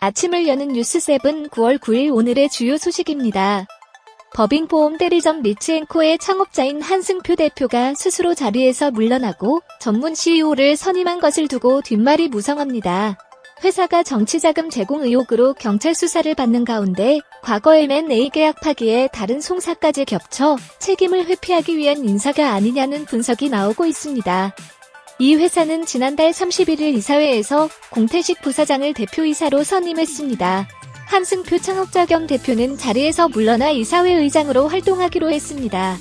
아침을 여는 뉴스7 9월 9일 오늘의 주요 소식입니다. 법인보험 대리점 리츠앤코의 창업자인 한승표 대표가 스스로 자리에서 물러나고 전문 CEO를 선임한 것을 두고 뒷말이 무성합니다. 회사가 정치자금 제공 의혹으로 경찰 수사를 받는 가운데 과거에맨 A 계약 파기에 다른 송사까지 겹쳐 책임을 회피하기 위한 인사가 아니냐는 분석이 나오고 있습니다. 이 회사는 지난달 31일 이사회에서 공태식 부사장을 대표이사로 선임했습니다. 한승표 창업자 겸 대표는 자리에서 물러나 이사회 의장으로 활동하기로 했습니다.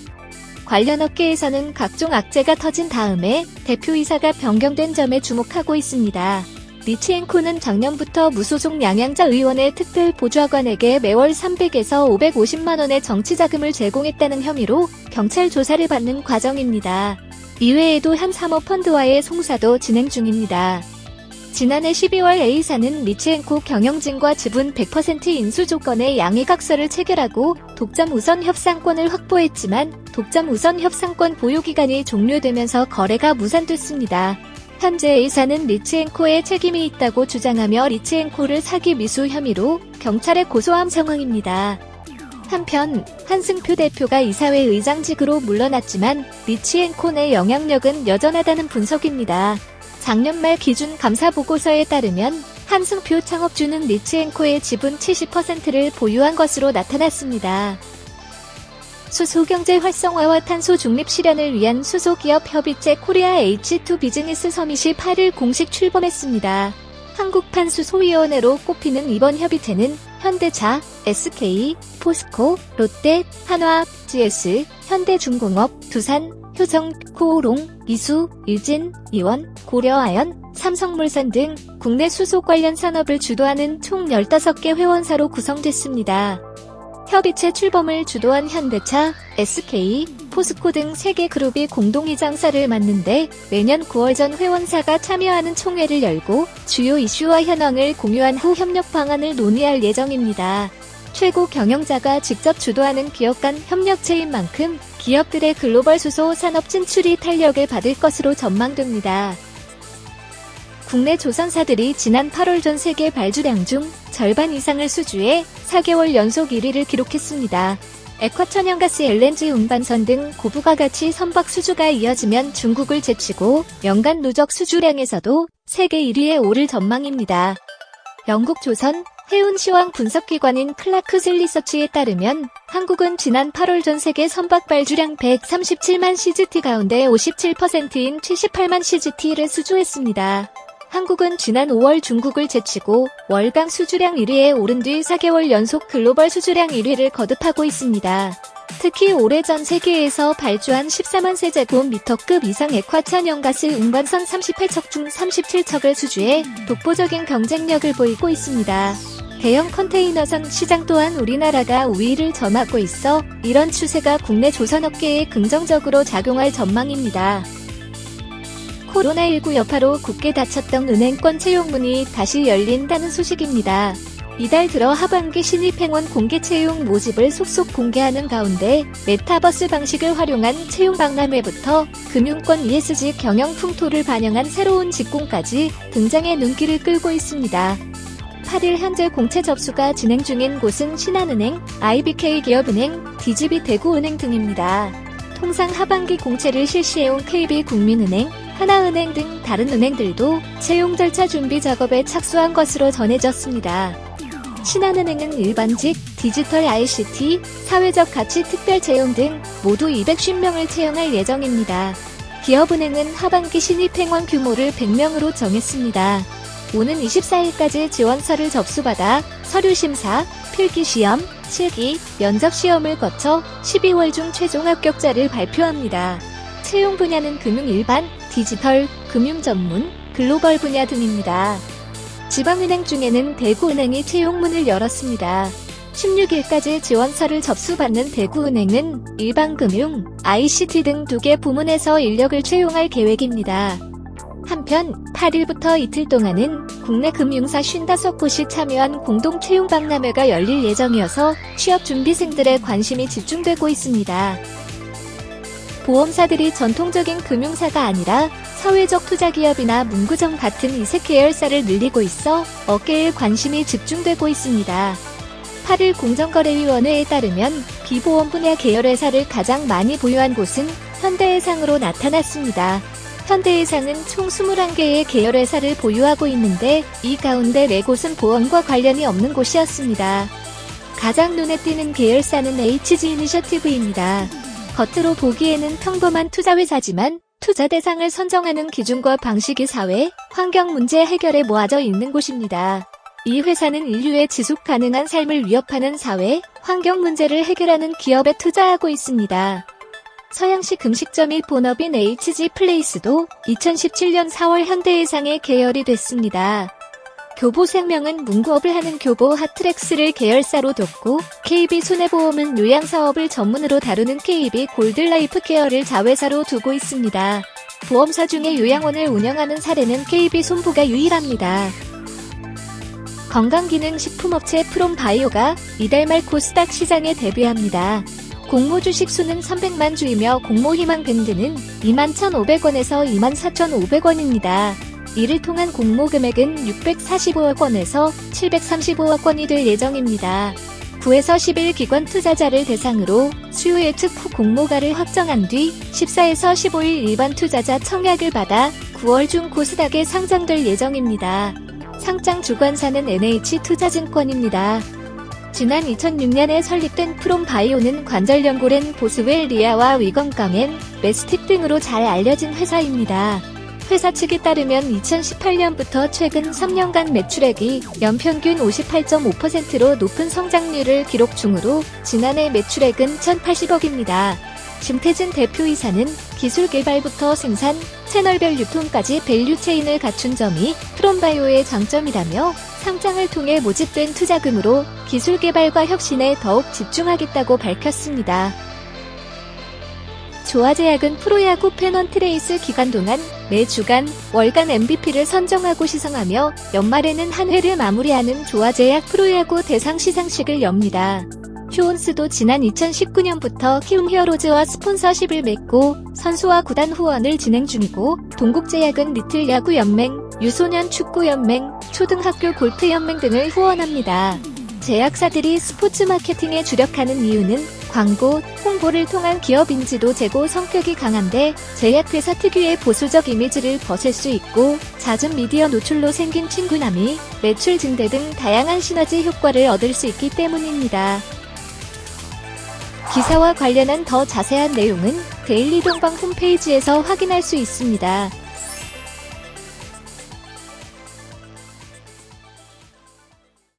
관련 업계에서는 각종 악재가 터진 다음에 대표이사가 변경된 점에 주목하고 있습니다. 리치앤코는 작년부터 무소속 양양자 의원의 특별 보좌관에게 매월 300에서 550만 원의 정치자금을 제공했다는 혐의로 경찰 조사를 받는 과정입니다. 이외에도 한 사모펀드와의 송사도 진행 중입니다. 지난해 12월 A사는 리치앤코 경영진과 지분 100% 인수 조건의 양해각서를 체결하고 독점 우선 협상권을 확보했지만 독점 우선 협상권 보유 기간이 종료되면서 거래가 무산됐습니다. 현재 A사는 리치앤코에 책임이 있다고 주장하며 리치앤코를 사기 미수 혐의로 경찰에 고소한 상황입니다. 한편 한승표 대표가 이사회 의장직으로 물러났지만 리치앤코 내 영향력은 여전하다는 분석입니다. 작년 말 기준 감사 보고서에 따르면 한승표 창업주는 리치앤코의 지분 70%를 보유한 것으로 나타났습니다. 수소경제 활성화와 탄소 중립 실현을 위한 수소기업 협의체 코리아 H2 비즈니스 서밋이 8일 공식 출범했습니다. 한국판 수소위원회로 꼽히는 이번 협의체는 현대차, SK, 포스코, 롯데, 한화, GS, 현대중공업, 두산, 효성, 코오롱, 이수, 일진, 이원, 고려아연, 삼성물산 등 국내 수소 관련 산업을 주도하는 총 15개 회원사로 구성됐습니다. 협의체 출범을 주도한 현대차, SK, 포스코 등 3개 그룹이 공동이장사를 맡는데 매년 9월 전 회원사가 참여하는 총회를 열고 주요 이슈와 현황을 공유한 후 협력 방안을 논의할 예정입니다. 최고 경영자가 직접 주도하는 기업 간 협력체인 만큼 기업들의 글로벌 수소 산업 진출이 탄력을 받을 것으로 전망됩니다. 국내 조선사들이 지난 8월 전 세계 발주량 중 절반 이상을 수주해 4개월 연속 1위를 기록했습니다. 에쿼천연가스 LNG 운반선 등 고부가 가치 선박 수주가 이어지면 중국을 제치고 연간 누적 수주량에서도 세계 1위에 오를 전망입니다. 영국 조선 해운시황 분석기관인 클라크슬 리서치에 따르면 한국은 지난 8월 전 세계 선박 발주량 137만 CGT 가운데 57%인 78만 CGT를 수주했습니다. 한국은 지난 5월 중국을 제치고 월강 수주량 1위에 오른 뒤 4개월 연속 글로벌 수주량 1위를 거듭하고 있습니다. 특히 올해 전 세계에서 발주한 14만 세제곱미터급 이상 에콰천연가스 운반선 38척 중 37척을 수주해 독보적인 경쟁력을 보이고 있습니다. 대형 컨테이너선 시장 또한 우리나라가 우위를 점하고 있어 이런 추세가 국내 조선업계에 긍정적으로 작용할 전망입니다. 코로나19 여파로 굳게 닫혔던 은행권 채용문이 다시 열린다는 소식입니다. 이달 들어 하반기 신입행원 공개 채용 모집을 속속 공개하는 가운데 메타버스 방식을 활용한 채용 박람회부터 금융권 ESG 경영 풍토를 반영한 새로운 직군까지 등장해 눈길을 끌고 있습니다. 8일 현재 공채 접수가 진행 중인 곳은 신한은행, IBK 기업은행, DGB 대구은행 등입니다. 통상 하반기 공채를 실시해온 KB국민은행, 하나은행 등 다른 은행들도 채용 절차 준비 작업에 착수한 것으로 전해졌습니다. 신한은행은 일반직, 디지털 ICT, 사회적 가치 특별 채용 등 모두 250명을 채용할 예정입니다. 기업은행은 하반기 신입행원 규모를 100명으로 정했습니다. 오는 24일까지 지원서를 접수받아 서류 심사, 필기 시험, 실기, 면접 시험을 거쳐 12월 중 최종 합격자를 발표합니다. 채용 분야는 금융 일반, 디지털, 금융 전문, 글로벌 분야 등입니다. 지방은행 중에는 대구은행이 채용문을 열었습니다. 16일까지 지원서를 접수받는 대구은행은 일반금융, ICT 등 두 개 부문에서 인력을 채용할 계획입니다. 한편 8일부터 이틀 동안은 국내 금융사 55곳이 참여한 공동 채용 박람회가 열릴 예정이어서 취업 준비생들의 관심이 집중되고 있습니다. 보험사들이 전통적인 금융사가 아니라 사회적 투자기업이나 문구점 같은 이색 계열사를 늘리고 있어 어깨에 관심이 집중되고 있습니다. 8일 공정거래위원회에 따르면 비보험 분야 계열회사를 가장 많이 보유한 곳은 현대해상으로 나타났습니다. 현대해상은 총 21개의 계열회사를 보유하고 있는데 이 가운데 4곳은 보험과 관련이 없는 곳이었습니다. 가장 눈에 띄는 계열사는 HG 이니셔티브입니다. 겉으로 보기에는 평범한 투자회사지만 투자 대상을 선정하는 기준과 방식이 사회, 환경 문제 해결에 모아져 있는 곳입니다. 이 회사는 인류의 지속 가능한 삶을 위협하는 사회, 환경 문제를 해결하는 기업에 투자하고 있습니다. 서양시 금식점이 본업인 HG 플레이스도 2017년 4월 현대해상에 계열이 됐습니다. 교보생명은 문구업을 하는 교보 하트렉스를 계열사로 뒀고 KB 손해보험은 요양사업을 전문으로 다루는 KB 골드라이프 케어를 자회사로 두고 있습니다. 보험사 중에 요양원을 운영하는 사례는 KB 손보가 유일합니다. 건강기능식품업체 프롬바이오가 이달 말 코스닥 시장에 데뷔합니다. 공모 주식 수는 300만 주이며 공모 희망 밴드는 21,500원에서 24,500원입니다. 이를 통한 공모 금액은 645억 원에서 735억 원이 될 예정입니다. 9에서 11 기관 투자자를 대상으로 수요 예측 후 공모가를 확정한 뒤 14에서 15일 일반 투자자 청약을 받아 9월 중 코스닥에 상장될 예정입니다. 상장 주관사는 NH투자증권입니다. 지난 2006년에 설립된 프롬바이오는 관절연골엔 보스웰 리아와 위건강엔 메스틱 등으로 잘 알려진 회사입니다. 회사 측에 따르면 2018년부터 최근 3년간 매출액이 연평균 58.5%로 높은 성장률을 기록 중으로 지난해 매출액은 1,080억입니다. 심태진 대표이사는 기술 개발부터 생산, 채널별 유통까지 밸류체인을 갖춘 점이 프롬바이오의 장점이라며 상장을 통해 모집된 투자금으로 기술 개발과 혁신에 더욱 집중하겠다고 밝혔습니다. 조화제약은 프로야구 페넌트레이스 기간 동안 매 주간 월간 MVP를 선정하고 시상하며 연말에는 한 회를 마무리하는 조화제약 프로야구 대상 시상식을 엽니다. 휴온스도 지난 2019년부터 키움 히어로즈와 스폰서십을 맺고 선수와 구단 후원을 진행 중이고 동국제약은 리틀 야구 연맹, 유소년 축구 연맹, 초등학교 골프 연맹 등을 후원합니다. 제약사들이 스포츠 마케팅에 주력하는 이유는 광고, 홍보를 통한 기업 인지도 제고 성격이 강한데 제약회사 특유의 보수적 이미지를 벗을 수 있고 잦은 미디어 노출로 생긴 친구남이 매출 증대 등 다양한 시너지 효과를 얻을 수 있기 때문입니다. 기사와 관련한 더 자세한 내용은 데일리 동방 홈페이지에서 확인할 수 있습니다.